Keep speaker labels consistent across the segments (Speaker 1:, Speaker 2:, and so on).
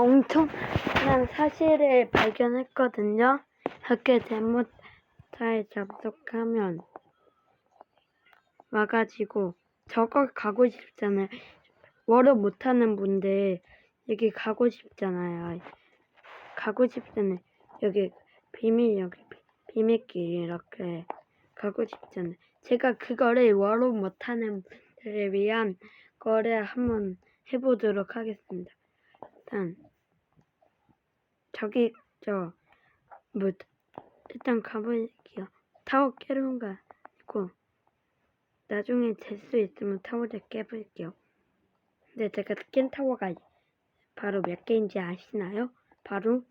Speaker 1: 엄청난 사실을 발견했거든요. 이렇게 데모타에 접속하면 와가지고 저거 가고 싶잖아요. 워로 못하는 분들 여기 가고 싶잖아요. 가고 싶잖아요. 여기 비밀 여기 비- 비밀길 이렇게 가고 싶잖아요. 제가 그거를 워로 못하는 분들을 위한 거를 한번 해보도록 하겠습니다. 일단 저기 저 뭐 일단 가볼게요. 타워 깨는 거 아니고 나중에 될 수 있으면 타워를 깨볼게요. 근데 제가 깬 타워가 바로 몇 개인지 아시나요? 바로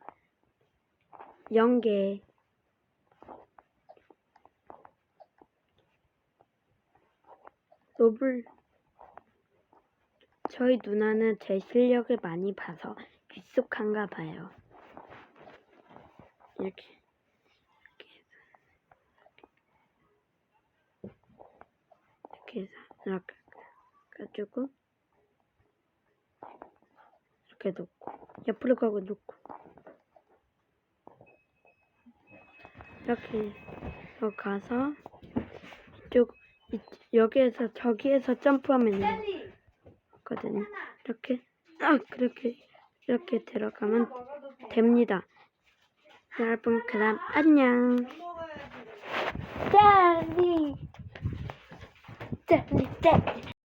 Speaker 1: 0개. 로블 저희 누나는 제 실력을 많이 봐서 익숙한가 봐요. 이렇게 이렇게 해서 이렇게 가지고 이렇게 놓고 옆으로 가고 놓고 이렇게 어, 가서 이쪽 이, 여기에서 저기에서 점프하면 있거든요. 이렇게 딱 그렇게 이렇게 들어가면 됩니다. 여러분 그럼 안녕. 짤리 짤리 짤리